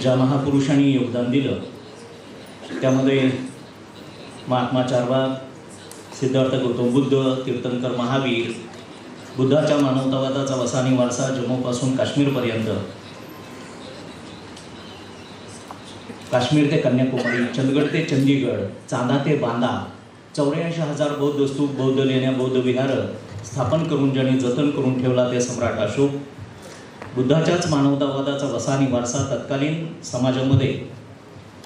ज्या महापुरुषांनी योगदान दिलं त्यामध्ये महात्मा चारबाग सिद्धार्थ गौतम बुद्ध तीर्थंकर महावीर बुद्धाच्या मानवतावादाचा वसानी वारसा जम्मूपासून काश्मीरपर्यंत काश्मीर ते कन्याकुमारी चंदगड ते चंदीगड चांदा ते बांदा चौऱ्याऐंशी हजार बौद्ध स्तूप बौद्ध लेण्या बौद्ध विहार स्थापन करून ज्याने जतन करून ठेवला ते सम्राट अशोक बुद्धाच्याच मानवतावादाचा वसानी वारसा तत्कालीन समाजामध्ये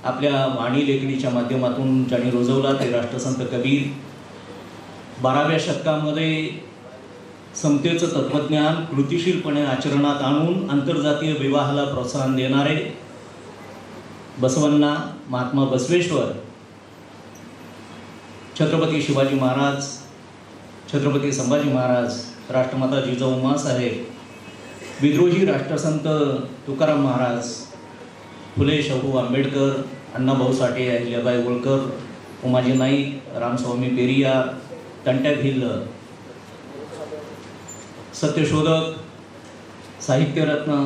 आपल्या वाणी लेखणीच्या माध्यमातून ज्यांनी रुजवला ते राष्ट्रसंत कबीर. बाराव्या शतकामध्ये समतेचं तत्त्वज्ञान कृतिशीलपणे आचरणात आणून आंतरजातीय विवाहाला प्रोत्साहन देणारे बसवन्ना महात्मा बसवेश्वर छत्रपती शिवाजी महाराज छत्रपती संभाजी महाराज राष्ट्रमाता जिजाऊ उमासाहेब विद्रोही राष्ट्रसंत तुकाराम महाराज फुले शाहू आंबेडकर अण्णाभाऊ साठे अहिल्याबाई होळकर उमाजी नाईक रामस्वामी पेरिया तंट्या भिल्ल सत्यशोधक साहित्यरत्न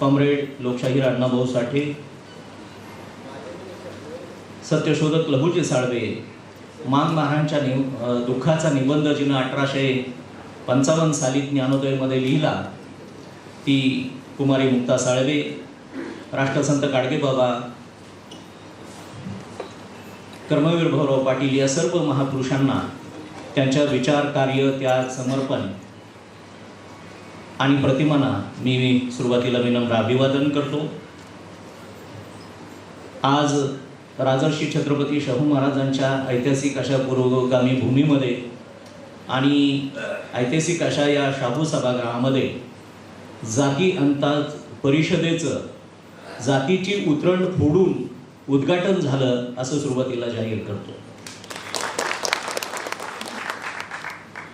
कॉम्रेड लोकशाहीर अण्णाभाऊ साठे सत्यशोधक लहूजी साळवे मान महाराजांच्या नि दुःखाचा निबंध जिनं अठराशे पंचावन्न साली ज्ञानोदयमध्ये लिहिला ती कुमारी मुक्ता साळवे राष्ट्रसंत गाडगेबाबा कर्मवीर भाऊराव पाटील या सर्व महापुरुषांना त्यांच्या विचार कार्य त्या समर्पण आणि प्रतिमांना मी सुरुवातीला विनम्र अभिवादन करतो. आज राजर्षी छत्रपती शाहू महाराजांच्या ऐतिहासिक अशा पूर्वगामी भूमीमध्ये आणि ऐतिहासिक अशा या शाहू सभागृहामध्ये जाती अंताज परिषदेचं जातीची उतरण फोडून उद्घाटन झालं असं सुरुवातीला जाहीर करतो.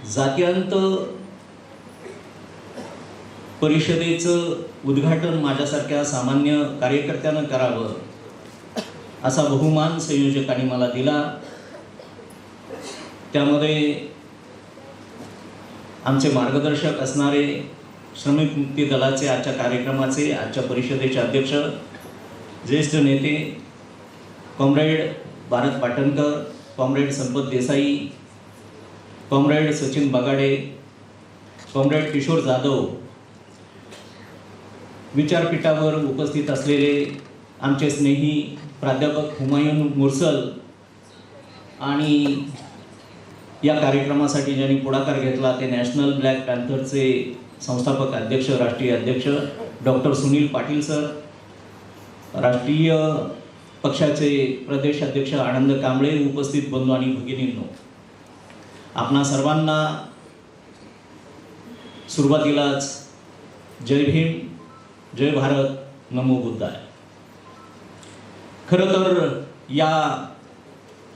जात्यांत परिषदेचं उद्घाटन माझ्यासारख्या सामान्य कार्यकर्त्यानं करावं असा बहुमान संयोजकांनी मला दिला. त्यामध्ये आमचे मार्गदर्शक असणारे श्रमिक मुक्ती दलाचे आजच्या कार्यक्रमाचे आजच्या परिषदेचे अध्यक्ष ज्येष्ठ नेते comrade Bharat Patankar comrade Sampat Desai comrade Sachin Bagade comrade Kishor Jadhav विचारपीठावर उपस्थित असलेले आमचे स्नेही प्राध्यापक हुमायून मुरसल आणि या कार्यक्रमासाठी ज्यांनी पुढाकार घेतला ते नॅशनल ब्लॅक पॅन्थरचे संस्थापक अध्यक्ष राष्ट्रीय अध्यक्ष डॉक्टर सुनील पाटील सर राष्ट्रीय पक्षाचे प्रदेश अध्यक्ष आनंद कांबळे उपस्थित बंधू आणि भगिनींनो आपणा सर्वांना सुरुवातीलाच जय भीम जय भारत नमो बुद्धाय. खरं तर या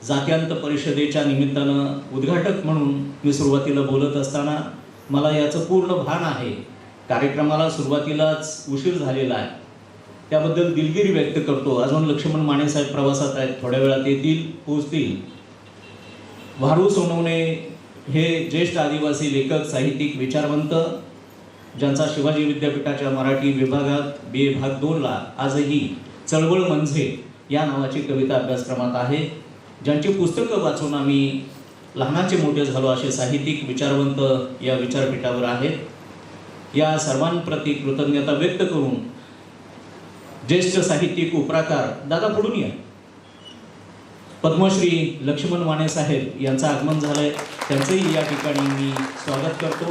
जात्यांत परिषदेच्या निमित्तानं उद्घाटक म्हणून मी सुरुवातीला बोलत असताना मला याचं पूर्ण भान आहे. कार्यक्रमाला सुरुवातीलाच उशीर झालेला आहे. त्याबद्दल दिलगिरी व्यक्त करतो. अजून लक्ष्मण मानेसाहेब प्रवासात आहेत. थोड्या वेळात येतील पोहोचतील. वारू सोनवणे हे ज्येष्ठ आदिवासी लेखक साहित्यिक विचारवंत ज्यांचा शिवाजी विद्यापीठाच्या मराठी विभागात बी ए भाग दोनला आजही चळवळ म्हणजे या नावाची कविता अभ्यासक्रमात आहे. ज्यांची पुस्तकं वाचून आम्ही लहानाचे मोठे झालो असे साहित्यिक विचारवंत या विचारपीठावर आहेत. या सर्वांप्रती कृतज्ञता व्यक्त करून ज्येष्ठ साहित्यिक उपराकार दादा पुढून या. पद्मश्री लक्ष्मण वाणे साहेब यांचं आगमन झालंय. त्यांचंही या ठिकाणी मी स्वागत करतो.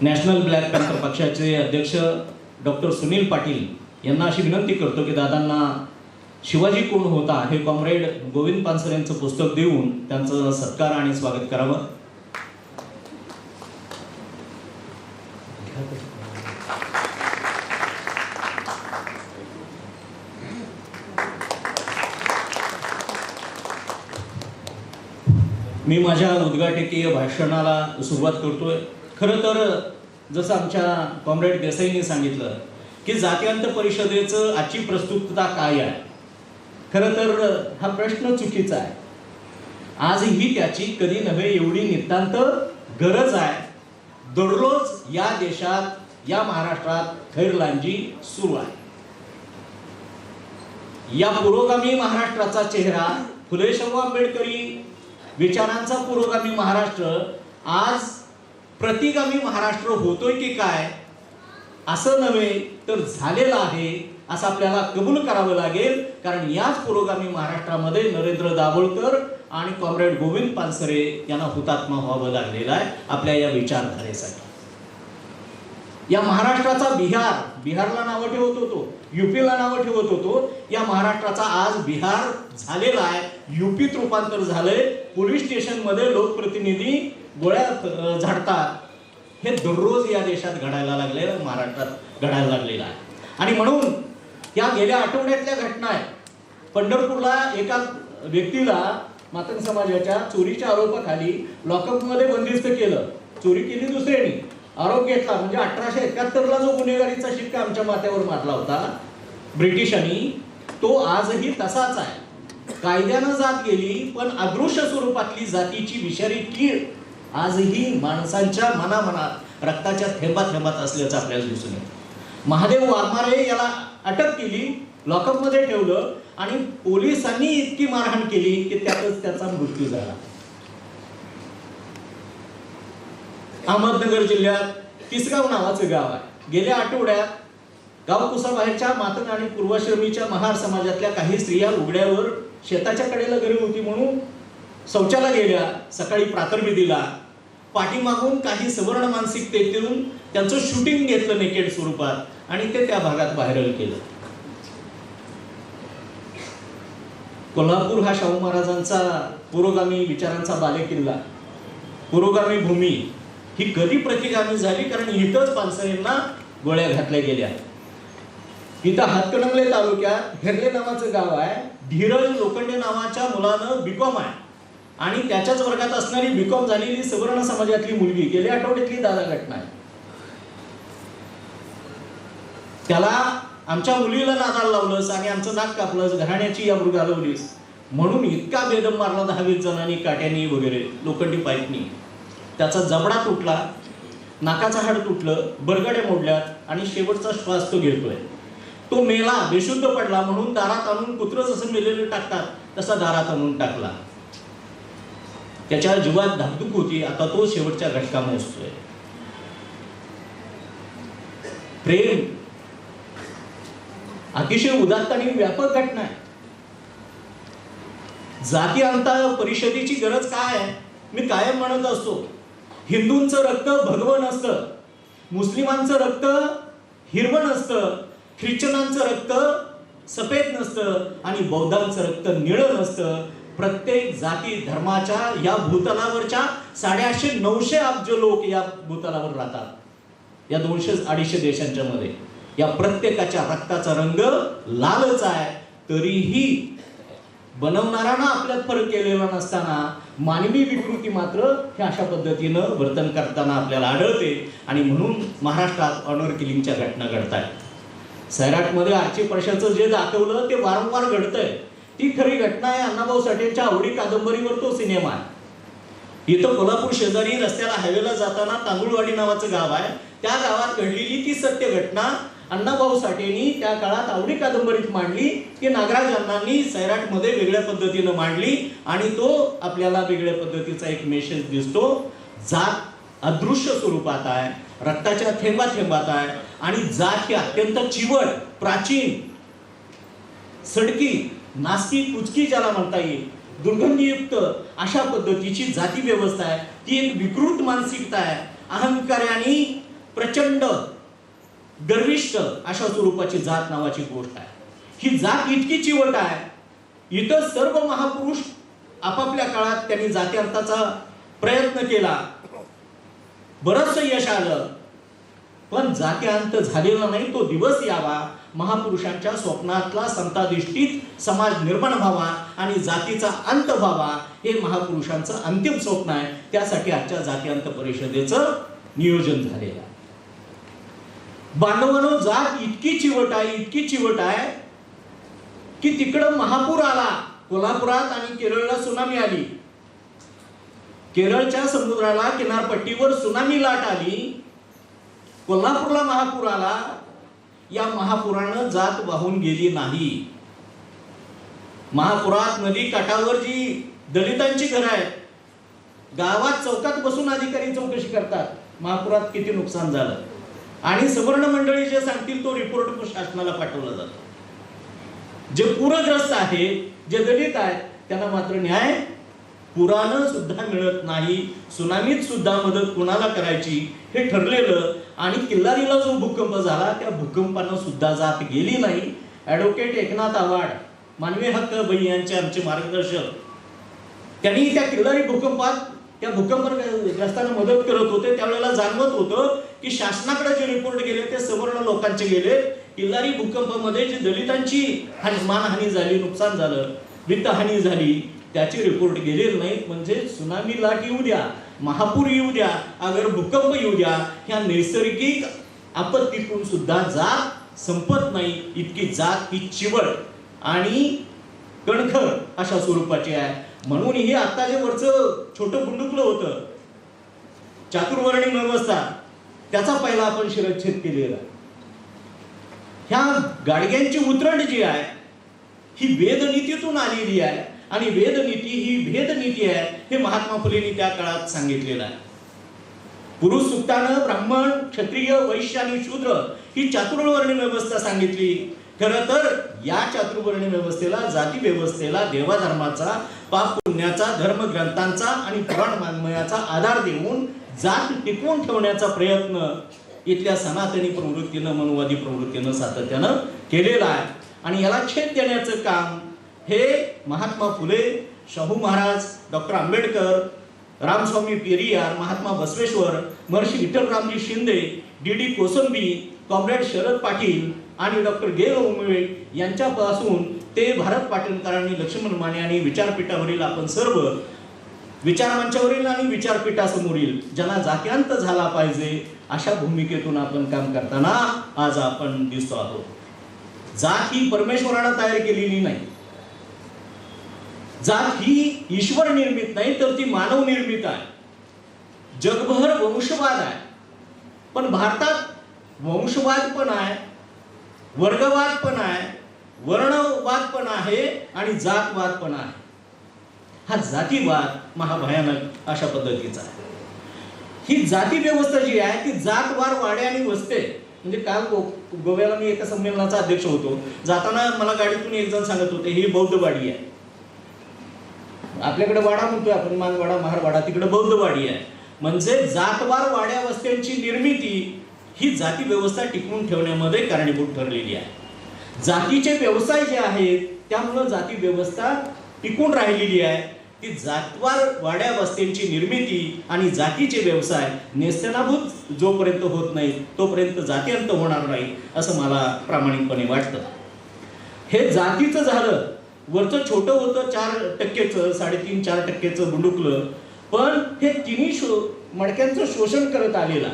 नॅशनल ब्लॅक पॅन्थर पक्षाचे अध्यक्ष डॉक्टर सुनील पाटील यांना अशी विनंती करतो की दादांना शिवाजी कोण होता हे कॉम्रेड गोविंद पानसर यांचं पुस्तक देऊन त्यांचं सत्कार आणि स्वागत करावं. मी माझ्या उद्घाटकीय भाषणाला सुरुवात करतोय. खरं तर जसं आमच्या कॉम्रेड देसाईंनी सांगितलं की जातीयांत परिषदेचं आजची प्रस्तुतता काय आहे? खरं तर हा प्रश्न चुकीचा आहे. आजही त्याची कधी नव्हे एवढी नितांत गरज आहे. दररोज या देशात या महाराष्ट्रात खैरलांजी सुरू आहे. या पुरोगामी महाराष्ट्राचा चेहरा फुले शाहू आंबेडकरी विचारांचा पुरोगामी महाराष्ट्र आज प्रतिगामी महाराष्ट्र होतोय की काय असं नव्हे तर झालेलं आहे असं आपल्याला कबूल करावं लागेल. कारण याच पुरोगामी महाराष्ट्रामध्ये नरेंद्र दाभोळकर आणि कॉम्रेड गोविंद पानसरे यांना हुतात्मा व्हावं लागलेला आहे आपल्या या विचारधारेसाठी. या महाराष्ट्राचा बिहार बिहारला नावं ठेवत होतो युपीला नावं ठेवत होतो. या महाराष्ट्राचा आज बिहार झालेला आहे. युपीत रूपांतर झालंय. पोलीस स्टेशनमध्ये लोकप्रतिनिधी गोळ्या झाडतात. हे दररोज या देशात घडायला लागलेलं महाराष्ट्रात घडायला लागलेलं आहे. आणि म्हणून या गेल्या आठवड्यातल्या घटना आहेत. पंढरपूरला एका व्यक्तीला मातंग समाजाच्या चोरीच्या आरोपाखाली लॉकअपमध्ये बंदिस्त केलं. चोरी केली दुसऱ्याने. आरोप घेतला. म्हणजे अठराशे एकाहत्तरला जो गुन्हेगारीचा शिक्का आमच्या माथ्यावर मारला होता ब्रिटिशांनी तो आजही तसाच आहे. कायद्यानं जात गेली पण अदृश्य स्वरूपातली जातीची विषारी कीड आजही माणसांच्या मनामनात रक्ताच्या थेंबा थेंबात असल्याचं आपल्याला दिसून येतं. महादेव वाघमारे याला अटक केली लॉकअपमध्ये ठेवलं आणि पोलिसांनी इतकी मारहाण केली की त्यातच त्याचा मृत्यू झाला. अहमदनगर जिल्ह्यात तिसगाव नावाचं गाव आहे. गेल्या आठवड्यात गाव कुसाबाहेरच्या मातंग आणि पूर्वाश्रमीच्या महार समाजातल्या काही स्त्रिया उघड्यावर शेताच्या कडेला घरी होती म्हणून शौचाला गेल्या सकाळी प्रातर्विधीला पाठीमागून काही सवर्ण मानसिकतेतून त्यांचं शूटिंग घेतलं नेकेड स्वरूपात. आणि ते त्या भागात व्हायरल केलं. कोल्हापूर हा शाहू महाराजांचा पुरोगामी विचारांचा बालेकिल्ला. पुरोगामी भूमी ही कधी प्रतिगामी झाली? कारण इथंच पानसरेंना गोळ्या घातल्या गेल्या. इथं हातकणंगले तालुक्यात हेरले नावाचं गाव आहे. धीरज लोखंडे नावाच्या मुलानं बीकॉम आहे. आणि त्याच्याच वर्गात असणारी बीकॉम झालेली सवर्ण समाजातली मुलगी गेल्या आठवड्यातली दादा घटना आहे त्याला आमच्या मुलीला नादाला लावलंस आणि आमचं नाक कापलंस घराण्याची या घालवलीस म्हणून इतका बेदम मारला दहावीस जणांनी काट्यानी वगैरे लोखंडी पाईपनी. त्याचा जबडा तुटला नाकाचं हाड तुटलं बरगड्या मोडल्यात आणि शेवटचा श्वास तो घेतोय. तो मेला बेशुद्ध पडला म्हणून दारात आणून कुत्र जसं मेलेलं टाकतात तसा दारात आणून टाकला. त्याच्या जीवात धाकधूक होती आता तो शेवटच्या घटका मोजतोय प्रेम अतिशय उदात्त आणि व्यापक घटना आहे. जाती अंता परिषदेची गरज काय आहे? मी कायम म्हणत असतो हिंदूंचं रक्त भगवन असतं मुस्लिमांचं रक्त हिरवण नसतं ख्रिश्चनांचं रक्त सफेद नसतं आणि बौद्धांचं रक्त निळं नसतं. प्रत्येक जाती धर्माच्या या भूतलावरच्या साडेआठशे नऊशे अब्ज लोक या भूतलावर राहतात. या दोनशे अडीचशे देशांच्या मध्ये. या प्रत्येकाच्या रक्ताचा रंग लालच आहे. तरीही बनवणाऱ्यानं आपल्यात फरक केलेला नसताना मानवी विकृती मात्र हे अशा पद्धतीनं वर्तन करताना आपल्याला आढळते आणि म्हणून महाराष्ट्रात ऑनर किलिंगच्या घटना घडत आहेत सैराटमध्ये आर्ची प्रशाचं जे दाखवलं ते वारंवार घडतंय. ती खरी घटना आहे अण्णाभाऊ साठेंच्या आवडी कादंबरीवर तो सिनेमा आहे. इथं कोल्हापूर शेजारी रस्त्याला हायवेला जाताना तांदूळवाडी नावाचं गाव आहे. त्या गावात घडलेली ती सत्य घटना अण्णाभाऊ साठेंनी त्या काळात आवडी कादंबरीत मांडली की नागराज अण्णांनी सैराटमध्ये वेगळ्या पद्धतीनं मांडली आणि तो आपल्याला वेगळ्या पद्धतीचा एक मेसेज दिसतो. जात अदृश्य स्वरूपात आहे रक्ताच्या थेंबा थेंबात आहे आणि जात ही अत्यंत चिवट प्राचीन सडकी नास्ती कुचकी ज्याला म्हणता येईल दुर्गंधीयुक्त अशा पद्धतीची जाती व्यवस्था आहे. ती एक विकृत मानसिकता आहे. अहंकार्याने प्रचंड गर्विष्ठ अशा स्वरूपाची जात नावाची गोष्ट आहे. ही जात इतकी चिवट आहे इतर सर्व महापुरुष आपापल्या काळात त्यांनी जात्यांताचा प्रयत्न केला. बरंचसं यश आलं पण जात्यांत झालेला नाही तो दिवस यावा. महापुरुषांच्या स्वप्नातला संताधिष्ठित समाज निर्माण व्हावा आणि जातीचा अंत व्हावा हे महापुरुषांचं अंतिम स्वप्न आहे. त्यासाठी आजच्या जातीअंत परिषदेचं नियोजन झालेलं आहे. बांधवानो जात इतकी चिवट आहे इतकी चिवट आहे की तिकडं महापूर आला. कोल्हापुरात आणि केरळला सुनामी आली. केरळच्या समुद्राला किनारपट्टीवर सुनामी लाट आली. कोल्हापूरला महापूर आला. या महापुरानं जात वाहून गेली नाही. महापुरात नदी काठावर जी दलितांची घरं आहेत गावात चौकात बसून अधिकारी चौकशी करतात. महापुरात किती नुकसान झालं? आणि सवर्ण मंडळी जे सांगतील तो रिपोर्ट शासनाला पाठवला जातो. जे पूरग्रस्त आहे जे दलित आहे त्यांना मात्र न्याय पुरानं सुद्धा मिळत नाही सुनामीत सुद्धा मदत कुणाला करायची हे ठरलेलं आणि किल्लारीला जो भूकंप झाला त्या भूकंपानं सुद्धा जात गेली नाही. ॲडव्होकेट एकनाथ आव्हाड मानवी हक्क बई यांचे आमचे मार्गदर्शक त्यांनी त्या किल्लारी भूकंपात त्या भूकंपग्रस्तांना मदत करत होते त्यावेळेला जाणवत होतं की शासनाकडे जे रिपोर्ट गेले ते सवर्ण लोकांचे गेले. किल्लारी भूकंपामध्ये जी दलितांची मानहानी झाली नुकसान झालं वित्तहानी झाली त्याचे रिपोर्ट गेलेले नाहीत म्हणजे सुनामी लाट येऊ द्या महापूर येऊ द्या अगर भूकंप येऊ द्या ह्या नैसर्गिक आपत्तीतून सुद्धा जात संपत नाही इतकी जात ही चिवळ आणि कणखर अशा स्वरूपाची आहे. म्हणून हे आता जे वरचं छोटं गुंडुकलं होतं चातुर्वर्णी व्यवस्था त्याचा पहिला आपण शिरच्छेद केलेला आहे. ह्या गाडग्यांची उतरंड जी आहे ही वेदनीतीतून आलेली आहे आणि वेदनीती ही भेदनीती आहे हे महात्मा फुलेंनी त्या काळात सांगितलेलं आहे पुरुष सुक्तानं ब्राह्मण क्षत्रिय वैश्य आणि शूद्र ही चातुर्वर्णी व्यवस्था सांगितली खरं तर या चातुर्वर्णी व्यवस्थेला जाती व्यवस्थेला देवाधर्माचा पाप पुण्याचा धर्मग्रंथांचा आणि पुराण वाङ्मयाचा आधार देऊन जात टिकवून ठेवण्याचा प्रयत्न इथल्या सनातनी प्रवृत्तीनं मनुवादी प्रवृत्तीनं सातत्यानं केलेला आहे. आणि याला छेद देण्याचं काम हे Mahatma Phule Shahu Maharaj doctor Ambedkar Ramaswamy Periyar Mahatma Basaveshwar Maharshi Vitthalramji Shinde D D Kosambi comrade Sharad Patil आणि डॉक्टर गे उमळे यांच्यापासून ते भारत पाटीलकरांनी लक्ष्मण माने आणि विचारपीठावरील आपण सर्व विचार मंचावरील आणि विचारपीठासमोरील ज्यांना जात्यांत झाला पाहिजे अशा भूमिकेतून आपण काम करताना आज आपण दिसतो आहोत. जात ही परमेश्वरानं तयार केलेली नाही. जात ही ईश्वर निर्मित नाही तर ती मानव निर्मित आहे. जगभर वंशवाद आहे. पण भारतात वंशवाद पण आहे वर्गवाद पण आहे वर्णवाद पण आहे आणि जातवाद पण आहे. हा जातीवाद महाभयानक अशा पद्धतीचा आहे. ही जाती व्यवस्था जी आहे ती जातवार वाड्या आणि वस्ते म्हणजे काल गो गोव्याला मी एका संमेलनाचा अध्यक्ष होतो. जाताना मला गाडीतून एक जण सांगत होते ही बौद्ध वाडी आहे. आपल्याकडे वाडा म्हणतोय आपण मानवाडा महारवाडा तिकडे बौद्ध वाडी आहे. म्हणजे जातवार वाड्या वस्त्यांची निर्मिती ही जाती व्यवस्था टिकवून ठेवण्यामध्ये कारणीभूत ठरलेली आहे. जातीचे व्यवसाय जे आहेत त्यामुळं जाती व्यवस्था टिकून राहिलेली आहे. ती जातवार वाड्या वस्त्यांची निर्मिती आणि जातीचे व्यवसाय नेस्तनाभूत जोपर्यंत होत नाही तोपर्यंत जातीअंत होणार नाही असं मला प्रामाणिकपणे वाटतं. हे जातीचं झालं. वरचं छोटं होतं चार टक्केचं साडेतीन चार टक्केचं बुंडुकलं. पण हे तिन्ही शो मडक्यांचं शोषण करत आलेला.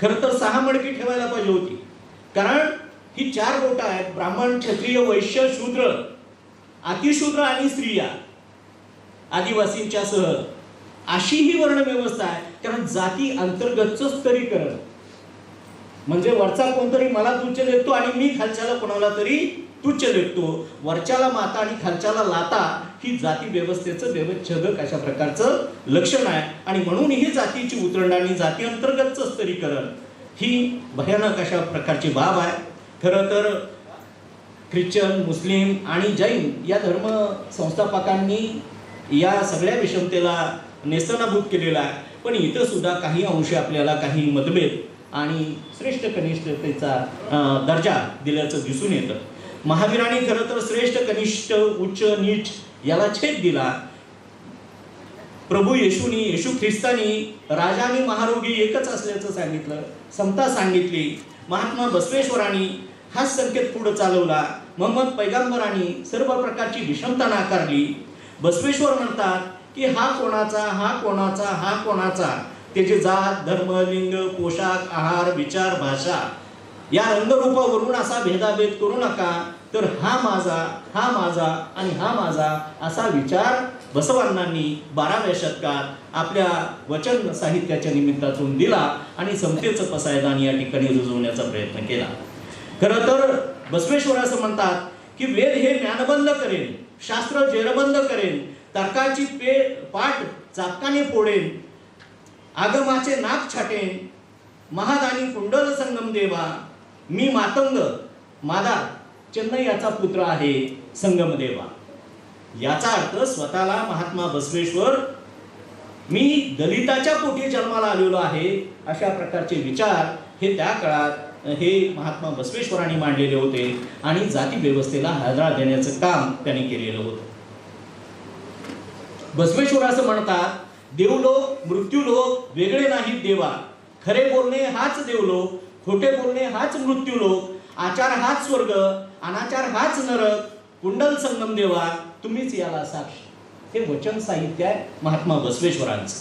खरं तर सहा मडकी ठेवायला पाहिजे होती. कारण ही चार बोटं आहेत ब्राह्मण क्षत्रिय वैश्य शूद्र. अतिशूद्र आणि स्त्रिया आदिवासींच्या सह अशी ही वर्णव्यवस्था आहे कारण जाती अंतर्गतचं स्तरीकरण. म्हणजे वरचा कोणतरी मला तुच्छ देतो आणि मी खालच्याला कोणाला तरी तुच्छ देतो. वरच्याला माता आणि खालच्याला लाता ही जाती व्यवस्थेचं व्यवच्छेदक अशा प्रकारचं लक्षण आहे. आणि म्हणून ही जातीची उतरंड आणि जाती अंतर्गतचं स्तरीकरण ही भयानक अशा प्रकारची बाब आहे. खरं तर ख्रिश्चन मुस्लिम आणि जैन या धर्म संस्थापकांनी या सगळ्या विषमतेला नेस्तनाभूत केलेला आहे. पण इथं सुद्धा काही अंशी आपल्याला काही मतभेद आणि श्रेष्ठ कनिष्ठतेचा दर्जा दिल्याचं दिसून येतं. महावीरांनी खरं तर श्रेष्ठ कनिष्ठ उच्च नीच याला छेद दिला. प्रभू येशूनी येशू ख्रिस्तानी राजा आणि महारोगी एकच असल्याचं सांगितलं समता सांगितली. महात्मा बसवेश्वरांनी हा संकेत पुढे चालवला. मोहम्मद पैगंबरांनी सर्व प्रकारची विषमता नाकारली. बसवेश्वर म्हणतात की हा कोणाचा हा कोणाचा हा कोणाचा? त्याचे जात धर्म लिंग पोशाख आहार विचार भाषा या रंगरूपावरून असा भेदाभेद करू नका. तर हा माझा हा माझा आणि हा माझा असा विचार बसवांनांनी बाराव्या शतकात आपल्या वचन साहित्याच्या निमित्तातून दिला आणि समतेचं पसायदान या ठिकाणी रुजवण्याचा प्रयत्न केला. खरं तर बसवेश्वर असं म्हणतात की वेद हे ज्ञानबंद करेन शास्त्र जेरबंद करेन तर्काची पे पाठ चापकाने फोडेन आगमाचे नाक छाटेन महादानी कुंडल संगम देवा मी मातंग मादा चेन्नई याचा पुत्र आहे संगम देवा. याचा अर्थ स्वतःला महात्मा बसवेश्वर मी दलिताच्या पोटी जन्माला आलेलो आहे अशा प्रकारचे विचार हे त्या काळात हे महात्मा बसवेश्वरांनी मांडलेले होते आणि जाती व्यवस्थेला हादरा देण्याचं काम त्यांनी केलेलं होतं. बसवेश्वर असं म्हणतात देवलोक मृत्यूलोक वेगळे नाहीत देवा. खरे बोलणे हाच देवलोक खोटे बोलणे हाच मृत्यूलोक. आचार हाच स्वर्ग अनाचार हाच नरक. कुंडल संगम देवा तुम्हीच याला साक्ष. हे वचन साहित्य आहे महात्मा बसवेश्वरांचं.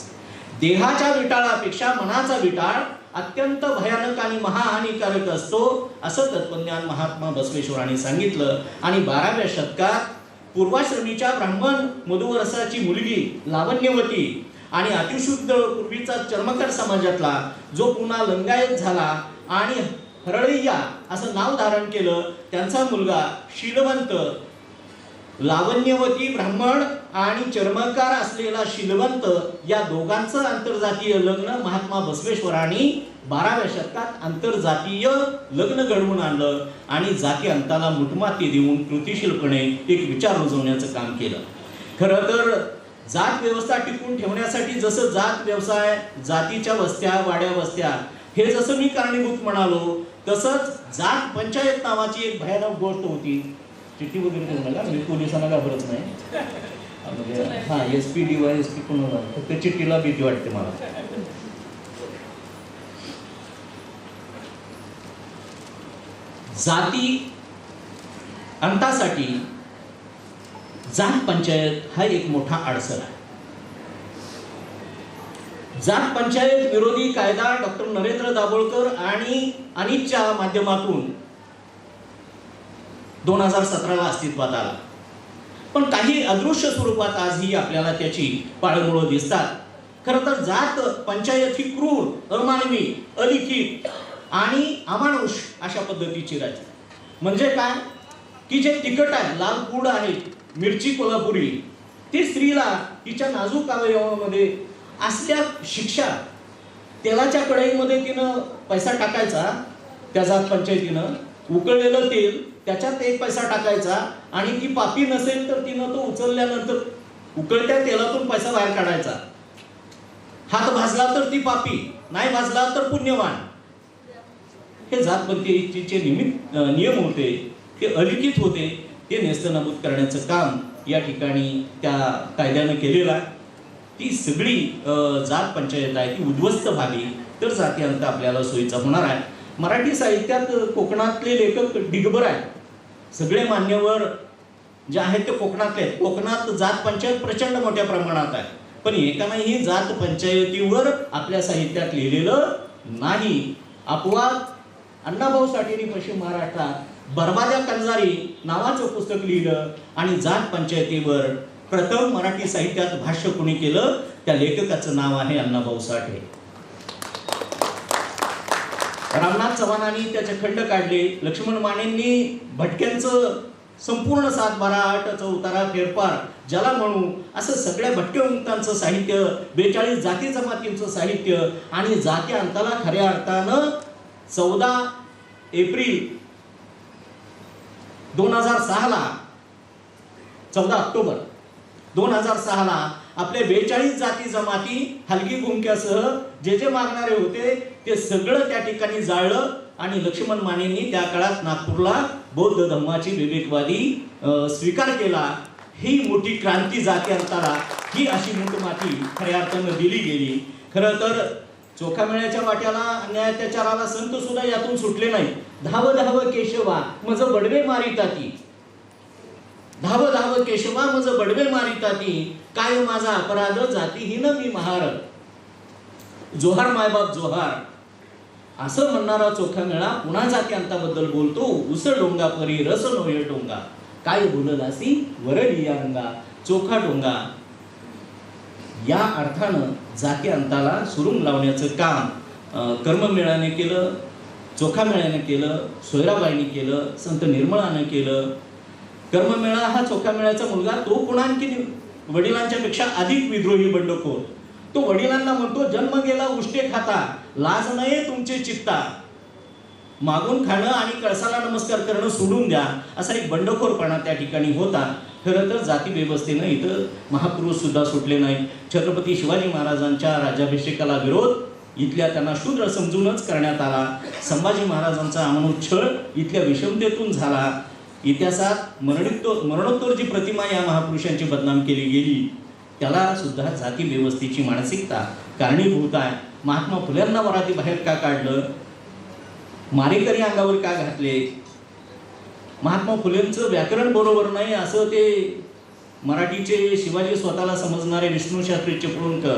देहाच्या विटाळापेक्षा मनाचा विटाळ अत्यंत भयानक आणि महाहानिकारक असतो असं तत्वज्ञान महात्मा बसवेश्वरांनी सांगितलं. आणि बाराव्या शतकात पूर्वाश्रमीच्या ब्राह्मण मधुवरसाची मुलगी लावण्यवती आणि अतिशुद्ध पूर्वीचा चर्मकार समाजातला जो पुन्हा लंगायत झाला आणि हरळैया असं नाव धारण केलं त्यांचा मुलगा शीलवंत लावण्यवती ब्राह्मण आणि चर्मकार असलेला शिलवंत या दोघांचं आंतरजातीय लग्न महात्मा बसवेश्वरांनी बाराव्या शतकात आंतरजातीय लग्न घडवून आणलं आणि जाती अंताला मुठमाती देऊन कृतिशीलपणे एक विचार रुजवण्याचं काम केलं. खरं तर जात व्यवस्था टिकून ठेवण्यासाठी जसं जात व्यवसाय जातीच्या वस्त्या वाड्या वस्त्या हे जसं मी कारणीभूत म्हणालो तसंच जात पंचायत नावाची एक भयानक गोष्ट होती. चिठ्ठी वगैरे देऊ नका मी पोलिसांना घाबरत नाही. म्हणजे हा S P D Y S P कोण फक्त चिठ्ठीला भीती वाटते मला. जाती अंतासाठी जात पंचायत हा एक मोठा अडसर आहे. जात पंचायत विरोधी कायदा डॉक्टर नरेंद्र दाभोळकर आणि अनितच्या माध्यमातून दोन हजार सतराला अस्तित्वात आला. पण काही अदृश्य स्वरूपात आजही आपल्याला त्याची पाळमुळं दिसतात. खरं तर जात पंचायत ही क्रूर अमानवी अलिखित आणि अमानुष अशा पद्धतीची राहते म्हणजे काय? की जे तिखट आहे लाल पूड आहे मिरची कोल्हापुरी ती स्त्रीला तिच्या नाजूक अवयवामध्ये असल्या शिक्षा तेलाच्या कढईमध्ये तिनं पैसा टाकायचा त्या जात पंचायतीनं उकळलेलं तेल त्याच्यात एक पैसा टाकायचा आणि ती पापी नसेल तर तिनं तो उचलल्यानंतर उकळत्या तेलातून पैसा बाहेर काढायचा. हात भाजला तर ती पापी नाही भाजला तर पुण्यवान. हे जात पंचायतीचे निमित्त नियम होते ते अलिखित होते ते नेस्तनाबूत करण्याचं काम या ठिकाणी त्या कायद्यानं केलेलं आहे. ती सगळी जात पंचायत आहे ती उद्ध्वस्त व्हावी तर जाती अंत आपल्याला सोयीचा होणार आहे. मराठी साहित्यात कोकणातले लेखक डिगबर आहेत. सगळे मान्यवर जे आहेत ते कोकणातले आहेत. कोकणात जात पंचायत प्रचंड मोठ्या प्रमाणात आहे. पण एकानंही जात पंचायतीवर आपल्या साहित्यात लिहिलेलं नाही. अपवाद अण्णाभाऊ साठेने पश्चिम महाराष्ट्रात बरबाद्या कंजारी नावाचं पुस्तक लिहिलं आणि जात पंचायतीवर प्रथम मराठी साहित्यात भाष्य कोणी केलं? त्या लेखकाचं नाव आहे अण्णाभाऊ साठे. रामनाथ चव्हाणांनी त्याचे खंड काढले. लक्ष्मण मानेंनी भटक्यांचं संपूर्ण सात बारा आठ चौतारा फेरफार ज्याला म्हणू असं सगळ्या भटक्यवंतांचं साहित्य बेचाळीस जाती जमातींचं साहित्य आणि जाती अंताला खऱ्या अर्थानं चौदा एप्रिल दोन हजार सहाला चौदा ऑक्टोबर. दोन हजार सहाला आपले बेचाळीस जाती जमाती हलगी गुंक्यासह जे जे मागणारे होते ते सगळं त्या ठिकाणी जाळलं आणि लक्ष्मण मानेंनी त्या काळात नागपूरला बौद्ध धम्माची विवेकवादी अं, स्वीकार केला. ही मोठी क्रांती जाती अंताला ही अशी मुठमाती खऱ्या अर्थानं दिली गेली. खरं तर चोखामेळ्याच्या वाट्याला अन्याय अत्याचाराला संत सुद्धा यातून सुटले नाही धाव धाव केशवा मज बडवे मारिताती धाव धाव केशवा मज बडवे मारिताती काय माझा अपराध जातीहीन मी महार. जोहार मायबाप जोहार. असं म्हणणारा चोखा मेळा पुन्हा जाती अंताबद्दल बोलतो उसळ डोंगा परी रस नोय डोंगा. काय बोललासी? वरली या रंगा. चोखा डोंगा. या अर्थानं जाती अंताला सुरुंग लावण्याचं काम कर्ममेळाने केलं चोखा मेळ्याने केलं सोयराबाईने केलं संत निर्मळानं केलं कर्ममेळा हा चोखामेळ्याचा मुलगा तो पुणांकी वडिलांच्या पेक्षा अधिक विद्रोही बंडखोर. तो वडिलांना म्हणतो जन्म गेला उष्टे खाता लाज नये तुमचे चित्ता. मागून खाणं आणि कळसाला नमस्कार करणं सोडून द्या असा एक बंडखोरपणा त्या ठिकाणी होता. खरं तर जाती व्यवस्थेनं इथं महापुरुष सुद्धा सुटले नाही छत्रपती शिवाजी महाराजांच्या राज्याभिषेकाला विरोध इथल्या त्यांना शूद्र समजूनच करण्यात आला. संभाजी महाराजांचा अमनोच्छळ इथल्या विषमतेतून झाला. इतिहासात मरणोत्तर मरणोत्तर जी प्रतिमा या महापुरुषांची बदनाम केली गेली त्याला सुद्धा जाती व्यवस्थेची मानसिकता कारणीभूत आहे. महात्मा फुल्यांना मराठी बाहेर का काढलं? मारेकरी अंगावर का घातले? महात्मा फुलेंचं व्याकरण बरोबर नाही असं ते मराठीचे शिवाजी स्वतःला समजणारे विष्णू शास्त्री चिपळूणकर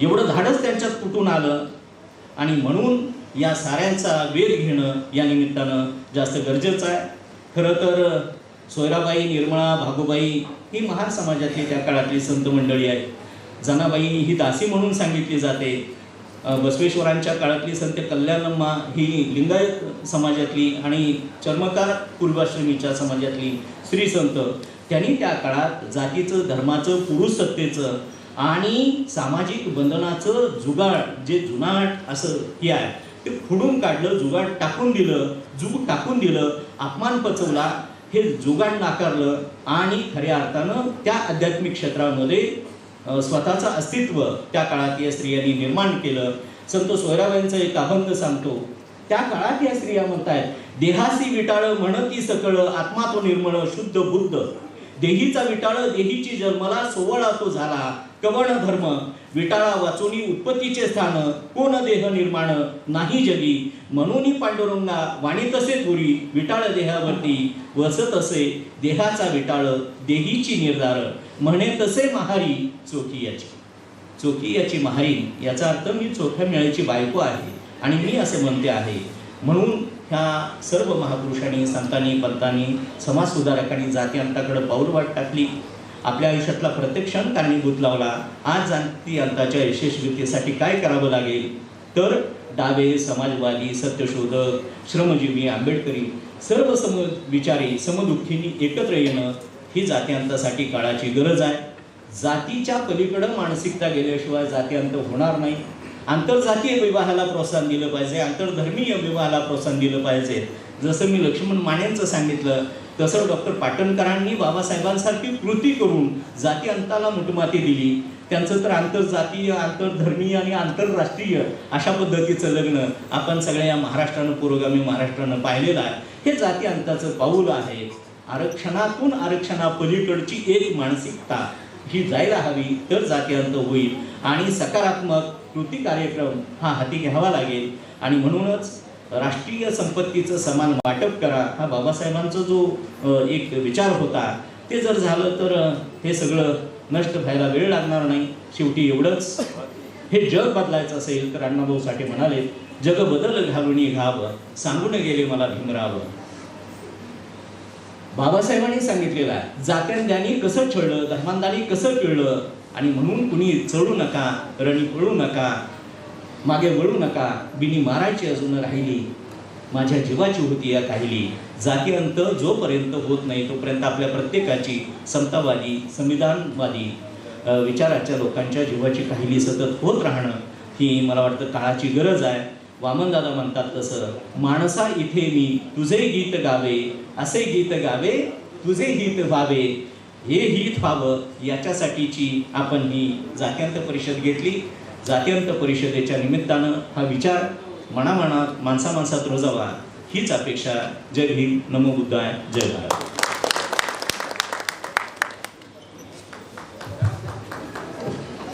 एवढं धाडस त्यांच्यात कुठून आलं? आणि म्हणून या साऱ्यांचा वेध घेणं या निमित्तानं जास्त गरजेचं आहे. खरं तर सोयराबाई निर्मळा भागोबाई ही महार समाजातली त्या काळातली संत मंडळी आहेत. जनाबाई ही दासी म्हणून सांगितली जाते. बसवेश्वरांच्या काळातली संत कल्याणम्मा ही लिंगायत समाजातली आणि चर्मकार पूर्वाश्रमीच्या समाजातली स्त्री संत. त्यांनी त्या काळात जातीचं धर्माचं पुरुष सत्तेचं आणि सामाजिक बंधनाचं जुगाड जे जुनाट असं हे आहे. ते खुडून काढलं जुगाड टाकून दिलं जुग टाकून दिलं अपमान पचवला हे जुगाड नाकारलं आणि खऱ्या अर्थानं त्या आध्यात्मिक क्षेत्रामध्ये स्वतःचं अस्तित्व त्या काळात या स्त्रियांनी निर्माण केलं. संत सोयराबाईंचा एक अभंग सांगतो त्या काळात या स्त्रिया म्हणतायत देहासी विटाळ म्हणती सकळ आत्मा तो निर्मळ शुद्ध बुद्ध. देहीचा विटाळ देहीची जन्मला सोवळा तो झाला कवण धर्म विटाळा वाचोनी उत्पत्तीचे स्थान कोण देह निर्माण नाही जगी. म्हणून पांडुरंगा वाणी तसे थोरी विटाळ देहावरती वसत असे देहाचा विटाळ देहीची निर्धार. म्हणे तसे महारी चोकी याची चोकी याची महारी याचा अर्थ मी चोख्या मेळ्याची बायको आहे आणि मी असे म्हणते आहे. म्हणून ह्या सर्व महापुरुषांनी संतांनी पंतांनी समाजसुधारकांनी जाती अंताकडे पाऊलवाट टाकली. आपल्या आयुष्यातला प्रत्येक क्षण कारणीभूत लावला आज जाती अंताच्या यशस्वीतेसाठी काय करावं लागेल? तर डावे समाजवादी सत्यशोधक श्रमजीवी आंबेडकरी सर्व सम विचारी समदुःखींनी एकत्र येणं ही जातीअंतासाठी काळाची गरज आहे. जातीच्या पलीकडं मानसिकता गेल्याशिवाय जातीअंत होणार नाही. आंतरजातीय विवाहाला प्रोत्साहन दिलं पाहिजे. आंतरधर्मीय विवाहाला प्रोत्साहन दिलं पाहिजे. जसं मी लक्ष्मण मानेंचं सांगितलं तसं डॉक्टर पाटणकरांनी बाबासाहेबांसारखी कृती करून जाती अंताला मुठमाती दिली. त्यांचं तर आंतरजातीय आंतरधर्मीय आणि आंतरराष्ट्रीय अशा पद्धतीचं लग्न आपण सगळ्या या महाराष्ट्रानं पुरोगामी महाराष्ट्रानं पाहिलेलं आहे. हे जाती अंताचं पाऊल आहे. आरक्षणातून आरक्षणापलीकडची एक मानसिकता ही जायला हवी तर जाती अंत होईल. आणि सकारात्मक कृती कार्यक्रम हा हाती घ्यावा लागेल. आणि म्हणूनच राष्ट्रीय संपत्तीचं समान वाटप करा. हा बाबासाहेबांचा जो एक विचार होता ते जर झालं तर हे सगळं नष्ट व्हायला वेळ लागणार नाही. शेवटी एवढंच. हे जग बदलायचं असेल तर अण्णाभाऊ साठे म्हणाले जग बदल घालून घाव सांगून गेले मला भीमराव. बाबासाहेबांनी सांगितलेलं आहे जात्यांनी कसं छळलं धर्मांधानी कसं पिळलं आणि म्हणून कुणी चढू नका रणी पळू नका मागे वळू नका. बिनी मारायची अजून राहिली. माझ्या जीवाची होती या काहिली. जातीअंत जोपर्यंत होत नाही तोपर्यंत आपल्या प्रत्येकाची समतावादी संविधानवादी विचाराच्या लोकांच्या जीवाची काहिली सतत होत राहणं ही मला वाटतं काळाची गरज आहे. वामनदादा म्हणतात तसं माणसा इथे मी तुझे गीत गावे असे गीत गावे तुझे हित व्हावे. हे हित व्हावं याच्यासाठीची आपण ही जात्यांत परिषद घेतली. जातीयंत परिषदेच्या निमित्तानं हा विचार मनामनात माणसा माणसात रुजावा हीच अपेक्षा जय हिंद नमो बुद्धाय जय भारत.